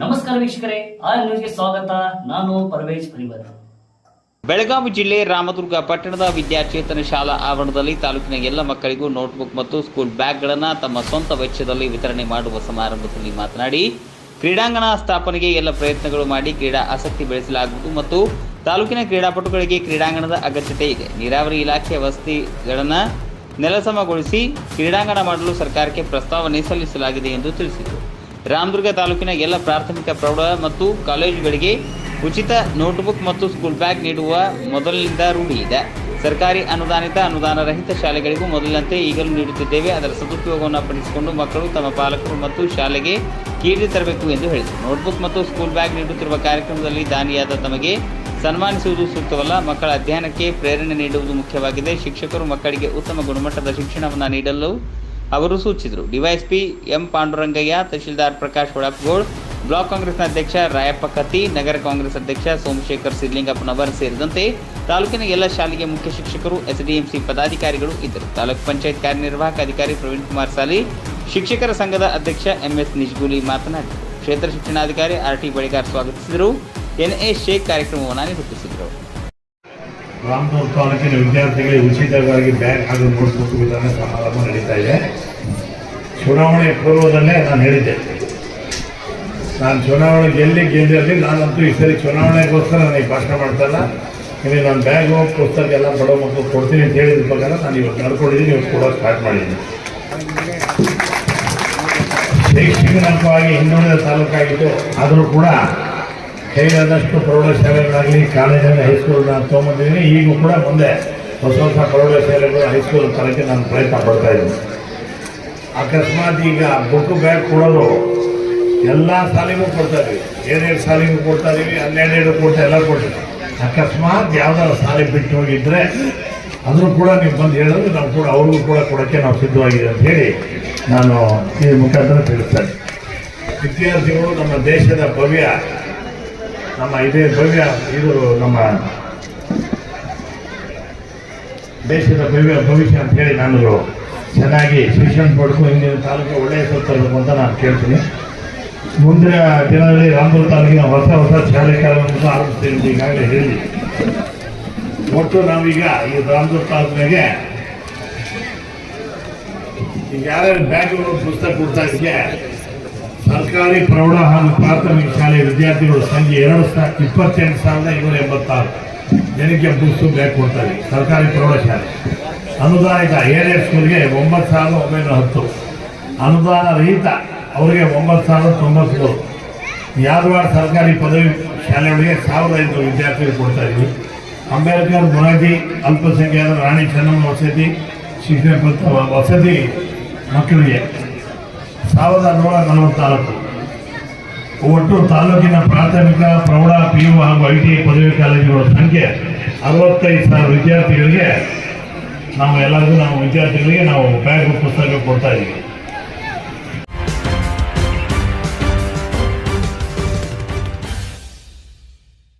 ನಮಸ್ಕಾರ ವೀಕ್ಷಕರೇ, ಆರ್ ನ್ಯೂಸ್ಗೆ ಸ್ವಾಗತ. ನಾನು ಪರವೇಜ್ ಪರಿವರ್ ಬೆಳಗಾವಿ ಜಿಲ್ಲೆ ರಾಮದುರ್ಗ ಪಟ್ಟಣದ ವಿದ್ಯಾಚೇತನ ಶಾಲಾ ಆವರಣದಲ್ಲಿ ತಾಲೂಕಿನ ಎಲ್ಲ ಮಕ್ಕಳಿಗೂ ನೋಟ್ಬುಕ್ ಮತ್ತು ಸ್ಕೂಲ್ ಬ್ಯಾಗ್ಗಳನ್ನು ತಮ್ಮ ಸ್ವಂತ ವೆಚ್ಚದಲ್ಲಿ ವಿತರಣೆ ಮಾಡುವ ಸಮಾರಂಭದಲ್ಲಿ ಮಾತನಾಡಿ, ಕ್ರೀಡಾಂಗಣ ಸ್ಥಾಪನೆಗೆ ಎಲ್ಲ ಪ್ರಯತ್ನಗಳು ಮಾಡಿ ಕ್ರೀಡಾ ಆಸಕ್ತಿ ಬೆಳೆಸಲಾಗುವುದು ಮತ್ತು ತಾಲೂಕಿನ ಕ್ರೀಡಾಪಟುಗಳಿಗೆ ಕ್ರೀಡಾಂಗಣದ ಅಗತ್ಯತೆ ಇದೆ. ನೀರಾವರಿ ಇಲಾಖೆ ವಸತಿಗಳನ್ನು ನೆಲಸಮಗೊಳಿಸಿ ಕ್ರೀಡಾಂಗಣ ಮಾಡಲು ಸರ್ಕಾರಕ್ಕೆ ಪ್ರಸ್ತಾವನೆ ಸಲ್ಲಿಸಲಾಗಿದೆ ಎಂದು ತಿಳಿಸಿದರು. ರಾಮದುರ್ಗ ತಾಲೂಕಿನ ಎಲ್ಲ ಪ್ರಾಥಮಿಕ ಪ್ರೌಢ ಮತ್ತು ಕಾಲೇಜುಗಳಿಗೆ ಉಚಿತ ನೋಟ್ಬುಕ್ ಮತ್ತು ಸ್ಕೂಲ್ ಬ್ಯಾಗ್ ನೀಡುವ ಮೊದಲಿನಿಂದ ರೂಢಿ ಇದೆ. ಸರ್ಕಾರಿ ಅನುದಾನಿತ ಅನುದಾನ ರಹಿತ ಶಾಲೆಗಳಿಗೂ ಮೊದಲಿನಂತೆ ಈಗಲೂ ನೀಡುತ್ತಿದ್ದೇವೆ. ಅದರ ಸದುಪಯೋಗವನ್ನು ಪಡಿಸಿಕೊಂಡು ಮಕ್ಕಳು ತಮ್ಮ ಪಾಲಕರು ಮತ್ತು ಶಾಲೆಗೆ ಕೀರ್ತಿ ತರಬೇಕು ಎಂದು ಹೇಳಿದರು. ನೋಟ್ಬುಕ್ ಮತ್ತು ಸ್ಕೂಲ್ ಬ್ಯಾಗ್ ನೀಡುತ್ತಿರುವ ಕಾರ್ಯಕ್ರಮದಲ್ಲಿ ದಾನಿಯಾದ ತಮಗೆ ಸನ್ಮಾನಿಸುವುದು ಸೂಕ್ತವಲ್ಲ. ಮಕ್ಕಳ ಅಧ್ಯಯನಕ್ಕೆ ಪ್ರೇರಣೆ ನೀಡುವುದು ಮುಖ್ಯವಾಗಿದೆ. ಶಿಕ್ಷಕರು ಮಕ್ಕಳಿಗೆ ಉತ್ತಮ ಗುಣಮಟ್ಟದ ಶಿಕ್ಷಣವನ್ನು ನೀಡಲು ಅವರು ಸೂಚಿಸಿದರು. ಡಿವೈಎಸ್ಪಿ ಎಂ ಪಾಂಡುರಂಗಯ್ಯ, ತಹಶೀಲ್ದಾರ್ ಪ್ರಕಾಶ್ ಒಳಪ್ಗೋಳ್ ಬ್ಲಾಕ್ ಕಾಂಗ್ರೆಸ್ನ ಅಧ್ಯಕ್ಷ ರಾಯಪ್ಪ ಕತ್ತಿ, ನಗರ ಕಾಂಗ್ರೆಸ್ ಅಧ್ಯಕ್ಷ ಸೋಮಶೇಖರ್ ಸಿದ್ಲಿಂಗಪ್ಪನವರ್ ಸೇರಿದಂತೆ ತಾಲೂಕಿನ ಎಲ್ಲ ಶಾಲೆಗೆ ಮುಖ್ಯ ಶಿಕ್ಷಕರು, ಎಸ್ಡಿಎಂಸಿ ಪದಾಧಿಕಾರಿಗಳು ಇದ್ದರು. ತಾಲೂಕು ಪಂಚಾಯತ್ ಕಾರ್ಯನಿರ್ವಾಹಕ ಅಧಿಕಾರಿ ಪ್ರವೀಣ್ ಕುಮಾರ್ ಸಾಲಿ, ಶಿಕ್ಷಕರ ಸಂಘದ ಅಧ್ಯಕ್ಷ ಎಂಎಸ್ ನಿಜ್ಗುಲಿ ಮಾತನಾಡಿದರು. ಕ್ಷೇತ್ರ ಶಿಕ್ಷಣಾಧಿಕಾರಿ ಆರ್ ಟಿ ಬಳಿಗಾರ್ ಸ್ವಾಗತಿಸಿದರು. ಎನ್ಎ ಶೇಖ್ ಕಾರ್ಯಕ್ರಮವನ್ನು ನಿರೂಪಿಸಿದರು ರಾಮದುರ್ಗ ತಾಲೂಕಿನ ವಿದ್ಯಾರ್ಥಿಗಳಿಗೆ ಉಚಿತವಾಗಿ ಬ್ಯಾಗ್ ಹಾಗೂ ನೋಟ್ಬುಕ್ ವಿತರಣೆ ಸಮಾರಂಭ ನಡೀತಾ ಇದೆ. ಚುನಾವಣೆ ಪೂರ್ವದಲ್ಲೇ ನಾನು ಹೇಳಿದ್ದೆ. ನಾನು ಚುನಾವಣೆ ಗೆಲ್ಲಿ ಗೆದ್ದಿರಲಿ ನಾನಂತೂ ಈ ಸರಿ ಚುನಾವಣೆಗೋಸ್ಕರ ನನಗೆ ಭಾಷಣ ಮಾಡ್ತಾ ಇಲ್ಲ. ನಾನು ಹೋಗಿ ಪುಸ್ತಕ ಎಲ್ಲ ಬಡವ ಮಕ್ಕಳು ಕೊಡ್ತೀನಿ ಅಂತ ಹೇಳಿದ ಪ್ರಕಾರ ನಾನು ಇವತ್ತು ನಡ್ಕೊಂಡಿದ್ದೀನಿ, ಇವತ್ತು ಕೂಡ ಸ್ಟಾರ್ಟ್ ಮಾಡಿದ್ದೀನಿ. ಶೈಕ್ಷಣಿಕವಾಗಿ ಹಿಂದುಳಿದ ತಾಲೂಕಾಗಿತ್ತು ಆದರೂ ಕೂಡ ಕೈಲಾದಷ್ಟು ಪ್ರೌಢಶಾಲೆಗಳಾಗಲಿ ಕಾಲೇಜಲ್ಲಿ ಹೈಸ್ಕೂಲ್ ನಾನು ತೊಗೊಂಬಂದಿದ್ದೀನಿ. ಈಗೂ ಕೂಡ ಮುಂದೆ ಹೊಸ ಹೊಸ ಪ್ರೌಢಶಾಲೆಗಳು ಹೈಸ್ಕೂಲ್ ತರಕ್ಕೆ ನಾನು ಪ್ರಯತ್ನ ಪಡ್ತಾ ಇದ್ದೀನಿ. ಅಕಸ್ಮಾತ್ ಈಗ ಬುಕ್ ಬ್ಯಾಗ್ ಕೊಡೋದು ಎಲ್ಲ ಸಾಲಿಗೂ ಕೊಡ್ತಾ ಇದ್ದೀವಿ ಏನೇನು ಸಾಲಿಗೂ ಕೊಡ್ತಾ ಇದೀವಿ ಹನ್ನೆರಡು ಕೊಡ್ತಾ ಎಲ್ಲ ಕೊಡ್ತೀವಿ ಅಕಸ್ಮಾತ್ ಯಾವ್ದಾರು ಸಾಲಿ ಬಿಟ್ಟು ಹೋಗಿದ್ರೆ ಅದನ್ನು ಕೂಡ ನೀವು ಬಂದು ಹೇಳಿದ್ರೆ ನಾವು ಕೂಡ ಅವ್ರಿಗೂ ಕೂಡ ಕೊಡೋಕ್ಕೆ ನಾವು ಸಿದ್ಧವಾಗಿದೆ ಅಂತ ಹೇಳಿ ನಾನು ಈ ಮುಖಾಂತರ ತಿಳಿಸ್ತೇನೆ. ವಿದ್ಯಾರ್ಥಿಗಳು ನಮ್ಮ ದೇಶದ ಭವ್ಯ ನಮ್ಮ ಇದೇ ಭವ್ಯ, ಇದು ನಮ್ಮ ದೇಶದ ಭವ್ಯ ಭವಿಷ್ಯ ಅಂತ ಹೇಳಿ ನಾನು ಚೆನ್ನಾಗಿ ಶಿಕ್ಷಣ ಪಡೆದು ಹಿಂದಿನ ತಾಲೂಕು ಒಳ್ಳೆಯ ತರಬೇಕು ಅಂತ ನಾನು ಕೇಳ್ತೀನಿ. ಮುಂದಿನ ದಿನದಲ್ಲಿ ರಾಮಪುರ ತಾಲೂಕಿನ ಹೊಸ ಹೊಸ ಶಾಲೆ ಕಾಲವನ್ನು ಆರಂಭಿಸ್ತೀನಿ ಈಗಾಗಲೇ ಹೇಳಿ. ಒಟ್ಟು ನಾವೀಗ ಈ ರಾಮದುರ್ಗ ತಾಲೂಕಿನಾಗೆ ಈಗ ಯಾರ್ಯಾರು ಬ್ಯಾಂಕ್ಗಳು ಪುಸ್ತಕ ಕೊಡ್ತಾ ಸರ್ಕಾರಿ ಪ್ರೌಢ ಹಾಗೂ ಪ್ರಾಥಮಿಕ ಶಾಲೆಯ ವಿದ್ಯಾರ್ಥಿಗಳು ಸಂಖ್ಯೆ ಎರಡು ಸಾವಿರ ಇಪ್ಪತ್ತೆಂಟು ಸಾವಿರದ ಇನ್ನೂರ ಎಂಬತ್ತಾರು ಜನಕ್ಕೆ ಬುಕ್ಸು ಬ್ಯಾಗ್ ಕೊಡ್ತಾರೆ. ಸರ್ಕಾರಿ ಪ್ರೌಢಶಾಲೆ ಅನುದಾನಿತ ಏರಿಯಾ ಸ್ಕೂಲ್ಗೆ ಒಂಬತ್ತು ಸಾವಿರದ ಒಂಬೈನೂರ ಹತ್ತು. ಅನುದಾನ ರಹಿತ ಅವರಿಗೆ ಒಂಬತ್ತು ಸಾವಿರದ ತೊಂಬತ್ತು ಯಾದವಾಡ ಸರ್ಕಾರಿ ಪದವಿ ಶಾಲೆಗಳಿಗೆ ಸಾವಿರದ ಐನೂರು ವಿದ್ಯಾರ್ಥಿಗಳು ಕೊಡ್ತಾ ಇದ್ವಿ. ಅಂಬೇಡ್ಕರ್ ಮೊರಾಜಿ ಅಲ್ಪಸಂಖ್ಯಾತ ರಾಣಿ, ಚೆನ್ನಮ್ಮ ವಸತಿ, ಶಿಕ್ಷಣ ವಸತಿ ಮಕ್ಕಳಿಗೆ ಸಾವಿರದ ನೂರ ನಲವತ್ನಾಲ್ಕು. ಒಟ್ಟು ತಾಲೂಕಿನ ಪ್ರಾಥಮಿಕ, ಪ್ರೌಢ ಪಿ ಯು ಹಾಗೂ ಐ ಟಿ ಐ ಪದವಿ ಕಾಲೇಜುಗಳ ಸಂಖ್ಯೆ ಅರವತ್ತೈದು ಸಾವಿರ ವಿದ್ಯಾರ್ಥಿಗಳಿಗೆ ನಾವು ಎಲ್ಲರಿಗೂ ನಾವು ವಿದ್ಯಾರ್ಥಿಗಳಿಗೆ ನಾವು ಬ್ಯಾಗ್, ಪುಸ್ತಕ ಕೊಡ್ತಾ ಇದ್ದೀವಿ.